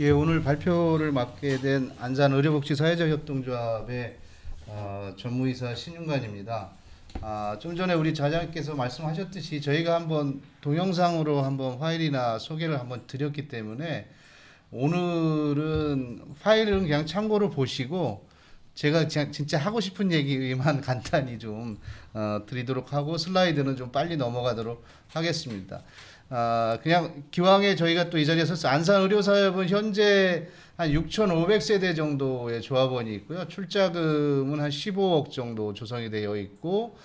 예, 오늘 발표를 맡게 된 안산 의료복지 사회적 협동조합의 어, 전무이사 신윤관입니다. 아, 좀 전에 우리 자장께서 말씀하셨듯이 저희가 한번 동영상으로 한번 파일이나 소개를 한번 드렸기 때문에 오늘은 파일은 그냥 참고로 보시고 제가 진짜 하고 싶은 얘기만 간단히 좀 어, 드리도록 하고 슬라이드는 좀 빨리 넘어가도록 하겠습니다. 아, 그냥 기왕에 저희가 또 이 자리에서 안산 의료사협은 현재 한 6,500세대 정도의 조합원이 있고요. 출자금은 한 15억 정도 조성이 되어 있고,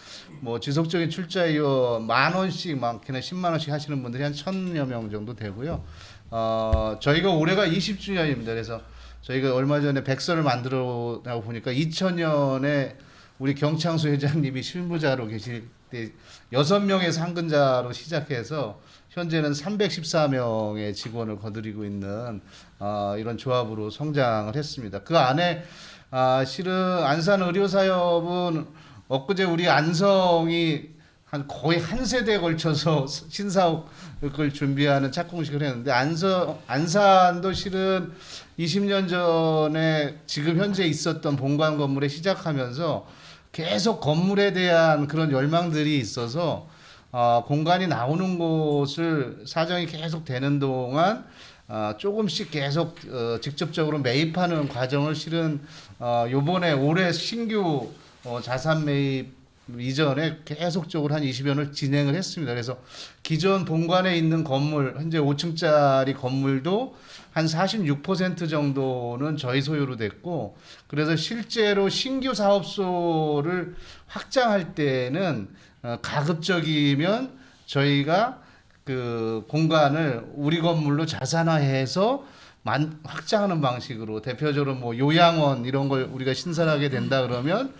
뭐 지속적인 출자이어 만 원씩 많게는 10만 원씩 하시는 분들이 한 천여 명 정도 되고요. 어, 저희가 올해가 20주년입니다. 그래서 저희가 얼마 전에 백서를 만들어 나고 보니까 2000년에 우리 경창수 회장님이 실무자로 계실 때 여섯 명의 상근자로 시작해서 현재는 314명의 직원을 거느리고 있는 어, 이런 조합으로 성장을 했습니다. 그 안에 아, 실은 안산 의료사협은 엊그제 우리 안성이 한 거의 한 세대에 걸쳐서 신사옥을 준비하는 착공식을 했는데 안서 안산도 실은 20년 전에 지금 현재 있었던 본관 건물에 시작하면서 계속 건물에 대한 그런 열망들이 있어서 어, 공간이 나오는 곳을 사정이 계속 되는 동안 어, 조금씩 계속 어, 직접적으로 매입하는 과정을 실은 어, 요번에 올해 신규 어, 자산 매입 이전에 계속적으로 한 20여년을 진행을 했습니다. 그래서 기존 본관에 있는 건물, 현재 5층짜리 건물도 한 46% 정도는 저희 소유로 됐고, 그래서 실제로 신규 사업소를 확장할 때는 어, 가급적이면 저희가 그 공간을 우리 건물로 자산화해서 만, 확장하는 방식으로 대표적으로 뭐 요양원 이런 걸 우리가 신설하게 된다 그러면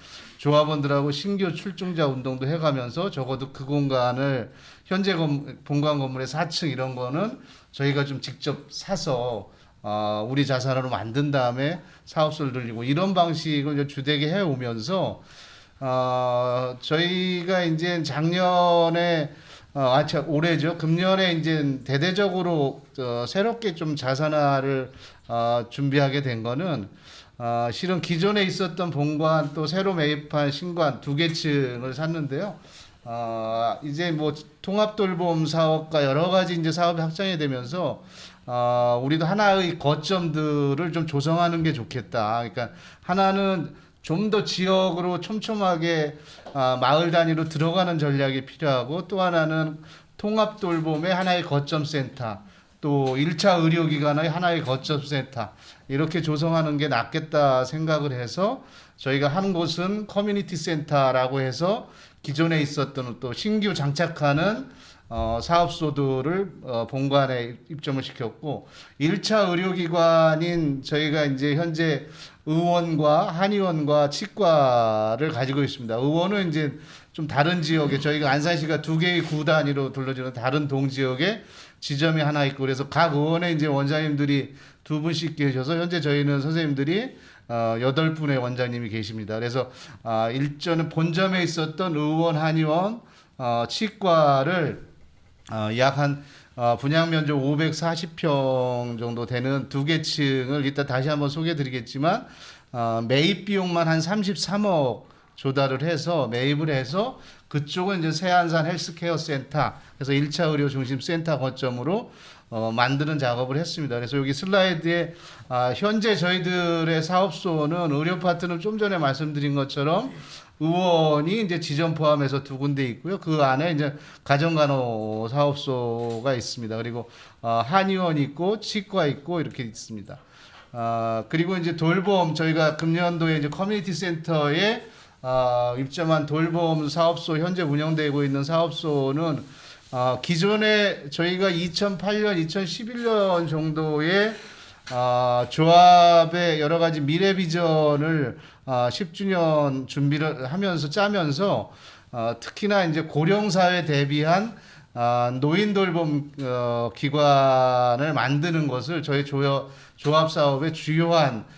조합원들하고 신규 출중자 운동도 해가면서 적어도 그 공간을 현재 건, 본관 건물의 4층 이런 거는 저희가 좀 직접 사서 어, 우리 자산으로 만든 다음에 사업소를 늘리고 이런 방식을 주되게 해 오면서 어, 저희가 이제 작년에 어, 아, 참, 올해죠. 금년에 이제 대대적으로 어, 새롭게 좀 자산화를 어, 준비하게 된 거는 어, 실은 기존에 있었던 본관 또 새로 매입한 신관 두 개 층을 샀는데요. 어, 이제 뭐 통합돌봄 사업과 여러 가지 이제 사업이 확장이 되면서 어, 우리도 하나의 거점들을 좀 조성하는 게 좋겠다. 그러니까 하나는 좀 더 지역으로 촘촘하게 아, 마을 단위로 들어가는 전략이 필요하고 또 하나는 통합 돌봄의 하나의 거점 센터 또 1차 의료기관의 하나의 거점 센터 이렇게 조성하는 게 낫겠다 생각을 해서 저희가 한 곳은 커뮤니티 센터라고 해서 기존에 있었던 또 신규 장착하는 어, 사업소들을 어, 본관에 입점을 시켰고 1차 의료기관인 저희가 이제 현재 의원과 한의원과 치과를 가지고 있습니다. 의원은 이제 좀 다른 지역에 저희가 안산시가 두 개의 구 단위로 둘러지는 다른 동 지역에 지점이 하나 있고 그래서 각 의원에 이제 원장님들이 두 분씩 계셔서 현재 저희는 선생님들이 어, 여덟 분의 원장님이 계십니다. 그래서 아, 일전에 본점에 있었던 의원, 한의원, 어, 치과를 어, 약한 어, 분양 면적 540평 정도 되는 두 개 층을 이따 다시 한번 소개해 드리겠지만 어, 매입 비용만 한 33억 조달을 해서 매입을 해서 그쪽은 이제 세안산 헬스케어 센터 그래서 1차 의료 중심 센터 거점으로 어, 만드는 작업을 했습니다. 그래서 여기 슬라이드에 아, 현재 저희들의 사업소는 의료 파트는 좀 전에 말씀드린 것처럼 의원이 이제 지점 포함해서 두 군데 있고요. 그 안에 이제 가정간호 사업소가 있습니다. 그리고 어, 한의원 있고 치과 있고 이렇게 있습니다. 아, 그리고 이제 돌봄 저희가 금년도에 이제 커뮤니티 센터에 아, 입점한 돌봄 사업소 현재 운영되고 있는 사업소는 아, 기존에 저희가 2008년, 2011년 정도에 아, 조합의 여러 가지 미래 비전을 아, 10주년 준비를 하면서 짜면서 어, 특히나 이제 고령 사회 대비한 아, 노인 돌봄 어, 기관을 만드는 것을 저희 조합, 조합 사업의 주요한 아,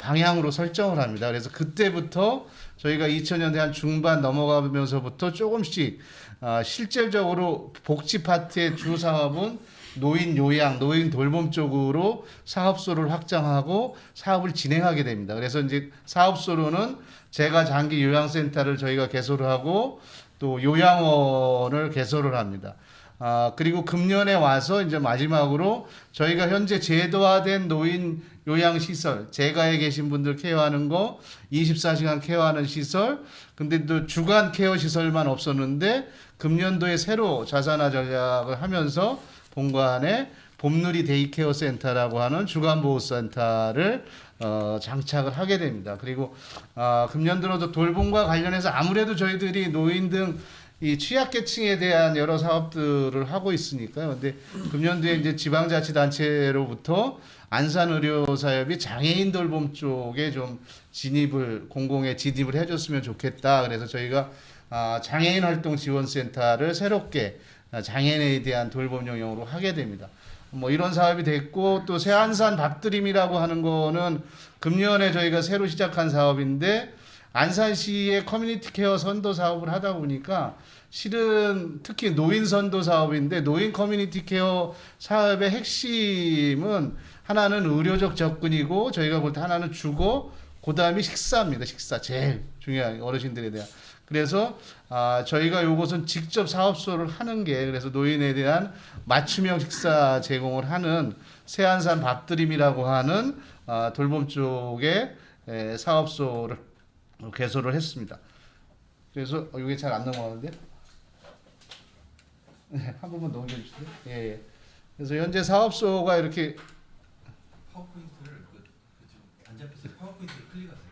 방향으로 설정을 합니다. 그래서 그때부터 저희가 2000년대 한 중반 넘어가면서부터 조금씩 아, 실질적으로 복지 파트의 주 사업은 노인 요양, 노인 돌봄 쪽으로 사업소를 확장하고 사업을 진행하게 됩니다. 그래서 이제 사업소로는 제가 장기 요양센터를 저희가 개소를 하고 또 요양원을 개소를 합니다. 아, 그리고 금년에 와서 이제 마지막으로 저희가 현재 제도화된 노인 요양시설, 재가에 계신 분들 케어하는 거, 24시간 케어하는 시설, 근데 또 주간 케어 시설만 없었는데 금년도에 새로 자산화 전략을 하면서 본관에 봄누리 데이케어 센터라고 하는 주간 보호 센터를 어, 장착을 하게 됩니다. 그리고 아, 금년도로도 돌봄과 관련해서 아무래도 저희들이 노인 등 이 취약계층에 대한 여러 사업들을 하고 있으니까요. 근데 금년도에 이제 지방자치단체로부터 안산의료사협이 장애인 돌봄 쪽에 좀 진입을 공공에 진입을 해줬으면 좋겠다. 그래서 저희가 아, 장애인 활동 지원센터를 새롭게 아, 장애인에 대한 돌봄 영역으로 하게 됩니다. 뭐 이런 사업이 됐고 또 새안산 밥드림이라고 하는 거는 금년에 저희가 새로 시작한 사업인데 안산시의 커뮤니티 케어 선도 사업을 하다 보니까 실은 특히 노인 선도 사업인데 노인 커뮤니티 케어 사업의 핵심은 하나는 의료적 접근이고 저희가 볼 때 하나는 주거 그다음이 식사입니다. 식사 제일 중요한 어르신들에 대한. 그래서 아, 저희가 요것은 직접 사업소를 하는 게 그래서 노인에 대한 맞춤형 식사 제공을 하는 세안산 밥드림이라고 하는 아, 돌봄 쪽의 에, 사업소를 개소를 했습니다. 그래서 어, 이게 잘 안 넘어가는데 네, 한 번만 넘겨주세요. 예, 예. 그래서 현재 사업소가 이렇게 파워포인트를 그, 그 지금 안 잡혔어요. 파워포인트를 클릭하세요.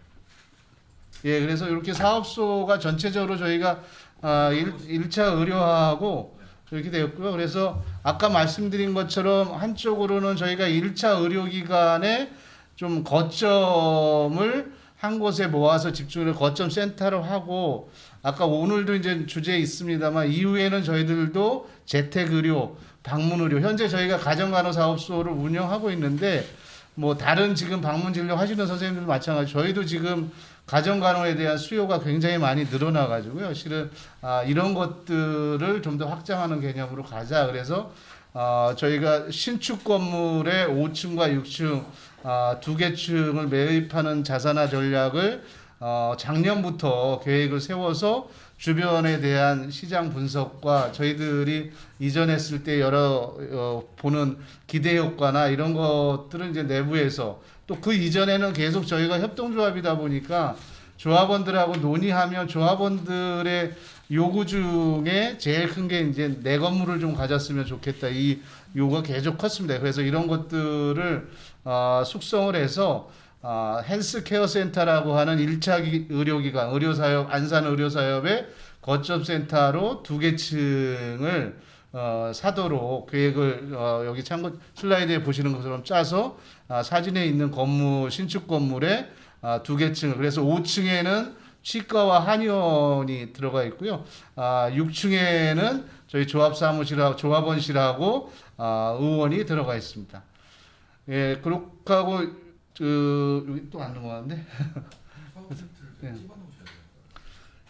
예, 그래서 이렇게 사업소가 전체적으로 저희가 아, 일, 1차 의료하고 이렇게 되었고요. 그래서 아까 말씀드린 것처럼 한쪽으로는 저희가 1차 의료기관에 좀 거점을 한 곳에 모아서 집중을 거점 센터로 하고 아까 오늘도 이제 주제 있습니다만 이후에는 저희들도 재택 의료, 방문 의료 현재 저희가 가정 간호 사업소를 운영하고 있는데 뭐 다른 지금 방문 진료 하시는 선생님들도 마찬가지 저희도 지금 가정 간호에 대한 수요가 굉장히 많이 늘어나 가지고요. 실은 아, 이런 것들을 좀 더 확장하는 개념으로 가자. 그래서 아, 저희가 신축 건물의 5층과 6층 아, 두 개 층을 매입하는 자산화 전략을 어, 작년부터 계획을 세워서 주변에 대한 시장 분석과 저희들이 이전했을 때 여러 어, 보는 기대 효과나 이런 것들을 이제 내부에서 또 그 이전에는 계속 저희가 협동조합이다 보니까 조합원들하고 논의하면 조합원들의 요구 중에 제일 큰 게 이제 내 건물을 좀 가졌으면 좋겠다 이 요구가 계속 컸습니다. 그래서 이런 것들을 어, 숙성을 해서 어, 헬스케어 센터라고 하는 1차 기- 의료기관, 의료사협, 안산 의료사협의 거점 센터로 두 개 층을 어, 사도록 계획을 어, 여기 참고 슬라이드에 보시는 것처럼 짜서 아, 사진에 있는 건물 신축 건물에 아, 두개 층을 그래서 5층에는 치과와 한의원이 들어가 있고요. 아, 6층에는 저희 조합 사무실하고 조합원실하고 아, 의원이 들어가 있습니다. 예, 그렇게 하고 그 여기 또안 넘어가는데. 네.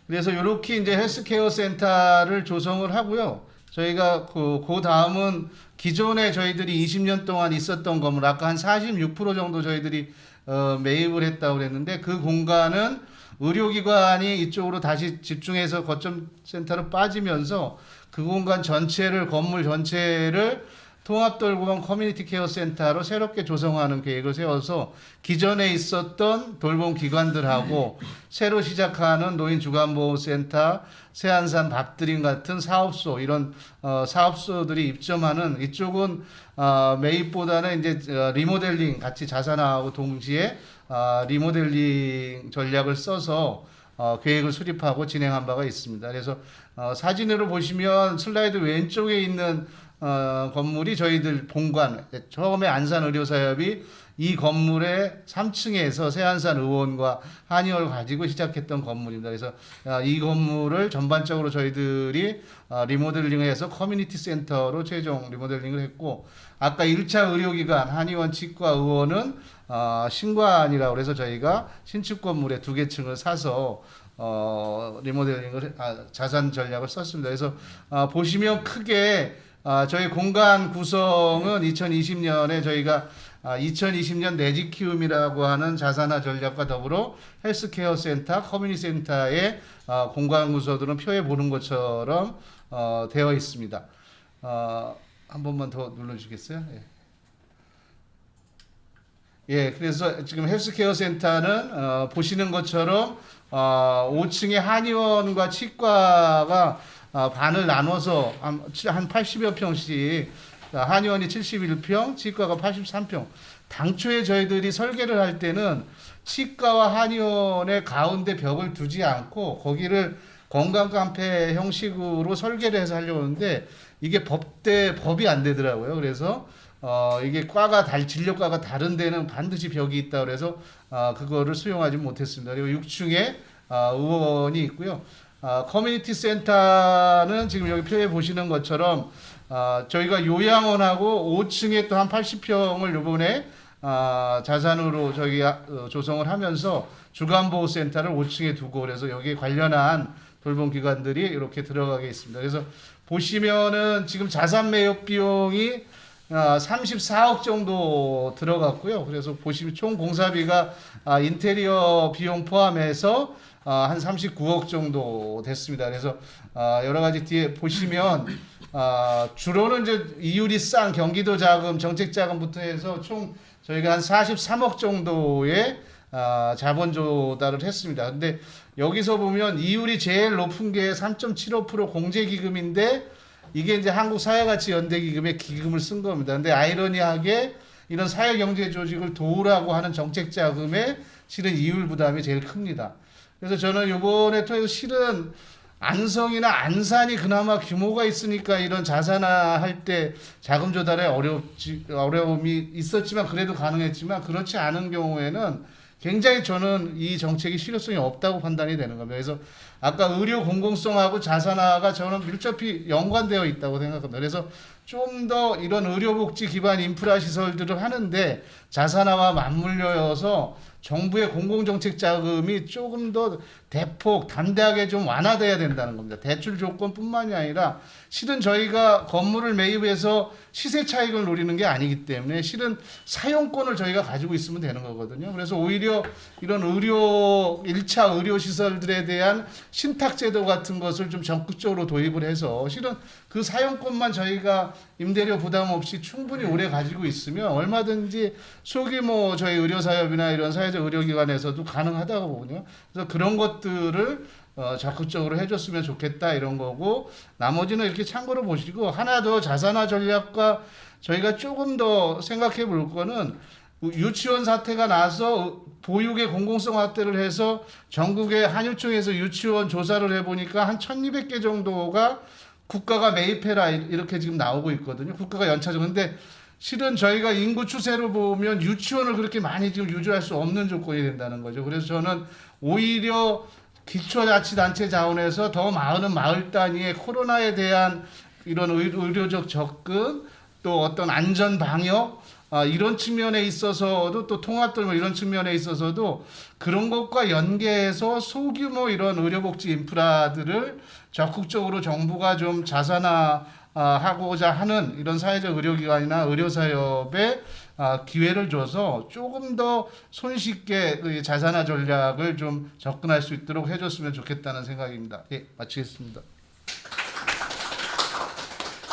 그래서 이렇게 이제 헬스케어 센터를 조성을 하고요. 저희가 그, 그 다음은 기존에 저희들이 20년 동안 있었던 건물 아까 한 46% 정도 저희들이 어, 매입을 했다고 그랬는데 그 공간은 의료기관이 이쪽으로 다시 집중해서 거점 센터로 빠지면서 그 공간 전체를 건물 전체를 통합돌봄 커뮤니티 케어 센터로 새롭게 조성하는 계획을 세워서 기존에 있었던 돌봄 기관들하고 새로 시작하는 노인 주간보호센터, 새안산 밥드림 같은 사업소 이런 어, 사업소들이 입점하는 이쪽은 어, 매입보다는 이제 어, 리모델링 같이 자산화하고 동시에 어, 리모델링 전략을 써서 어, 계획을 수립하고 진행한 바가 있습니다. 그래서 어, 사진으로 보시면 슬라이드 왼쪽에 있는 어, 건물이 저희들 본관 처음에 안산 의료사협이 이 건물의 3층에서 새안산 의원과 한의원을 가지고 시작했던 건물입니다. 그래서 아, 이 건물을 전반적으로 저희들이 아, 리모델링해서 커뮤니티 센터로 최종 리모델링을 했고 아까 1차 의료기관 한의원 치과 의원은 아, 신관이라고 그래서 저희가 신축 건물에 두 개 층을 사서 어, 리모델링을 해- 아, 자산 전략을 썼습니다. 그래서 아, 보시면 크게 아, 저희 공간 구성은 2020년에 저희가 아, 2020년 내집 키움이라고 하는 자산화 전략과 더불어 헬스케어 센터, 커뮤니티 센터의 아, 공간 구조들은 표에 보는 것처럼 어, 되어 있습니다. 어, 한 번만 더 눌러주겠어요? 예. 예, 그래서 지금 헬스케어 센터는 어, 보시는 것처럼 어, 5층에 한의원과 치과가 어, 반을 나눠서 한, 한 80여 평씩 자, 한의원이 71평, 치과가 83평. 당초에 저희들이 설계를 할 때는 치과와 한의원의 가운데 벽을 두지 않고 거기를 건강 카페 형식으로 설계를 해서 하려고 하는데 이게 법대 법이 안 되더라고요. 그래서 어 이게 과가 달 진료과가 다른 데는 반드시 벽이 있다 그래서 어 그거를 수용하지 못했습니다. 그리고 6층에 어, 의원이 있고요. 어, 커뮤니티 센터는 지금 여기 표에 보시는 것처럼 어, 저희가 요양원하고 5층에 또 한 80평을 요번에 아, 자산으로 저희 어, 조성을 하면서 주간보호센터를 5층에 두고 그래서 여기에 관련한 돌봄 기관들이 이렇게 들어가게 있습니다. 그래서 보시면은 지금 자산 매입 비용이 아, 34억 정도 들어갔고요. 그래서 보시면 총 공사비가 아, 인테리어 비용 포함해서 아, 한 39억 정도 됐습니다. 그래서 아, 여러 가지 뒤에 보시면 아, 주로는 이제 이율이 싼 경기도 자금, 정책 자금부터 해서 총 저희가 한 43억 정도의 아, 자본 조달을 했습니다. 근데 여기서 보면 이율이 제일 높은 게 3.75% 공제기금인데 이게 이제 한국 사회가치 연대기금의 기금을 쓴 겁니다. 근데 아이러니하게 이런 사회경제 조직을 도우라고 하는 정책 자금의 실은 이율 부담이 제일 큽니다. 그래서 저는 이번에 통해서 실은 안성이나 안산이 그나마 규모가 있으니까 이런 자산화 할 때 자금 조달에 어렵지, 어려움이 있었지만 그래도 가능했지만 그렇지 않은 경우에는 굉장히 저는 이 정책이 실효성이 없다고 판단이 되는 겁니다. 그래서 아까 의료 공공성하고 자산화가 저는 밀접히 연관되어 있다고 생각합니다. 그래서 좀 더 이런 의료복지 기반 인프라 시설들을 하는데 자산화와 맞물려서 정부의 공공정책 자금이 조금 더 대폭 담대하게 좀 완화돼야 된다는 겁니다. 대출 조건뿐만이 아니라 실은 저희가 건물을 매입해서 시세 차익을 노리는 게 아니기 때문에 실은 사용권을 저희가 가지고 있으면 되는 거거든요. 그래서 오히려 이런 의료 1차 의료 시설들에 대한 신탁 제도 같은 것을 좀 적극적으로 도입을 해서 실은 그 사용권만 저희가 임대료 부담 없이 충분히 오래 가지고 있으면 얼마든지 소규모 저희 의료사업이나 이런 사회적 의료기관에서도 가능하다고 보거든요. 그래서 그런 것들을 어, 적극적으로 해줬으면 좋겠다 이런 거고 나머지는 이렇게 참고로 보시고 하나 더 자산화 전략과 저희가 조금 더 생각해 볼 거는 유치원 사태가 나서 보육의 공공성 확대를 해서 전국의 한유총에서 유치원 조사를 해보니까 한 1200개 정도가 국가가 매입해라 이렇게 지금 나오고 있거든요. 국가가 연차적 근데 실은 저희가 인구 추세로 보면 유치원을 그렇게 많이 지금 유지할 수 없는 조건이 된다는 거죠. 그래서 저는 오히려 기초자치단체 자원에서 더 많은 마을 단위의 코로나에 대한 이런 의- 의료적 접근 또 어떤 안전 방역 아, 이런 측면에 있어서도 또 통합들 뭐 이런 측면에 있어서도 그런 것과 연계해서 소규모 이런 의료복지 인프라들을 적극적으로 정부가 좀 자산화 아, 하고자 하는 이런 사회적 의료기관이나 의료사업에 아, 기회를 줘서 조금 더 손쉽게 그 자산화 전략을 좀 접근할 수 있도록 해줬으면 좋겠다는 생각입니다. 예, 마치겠습니다.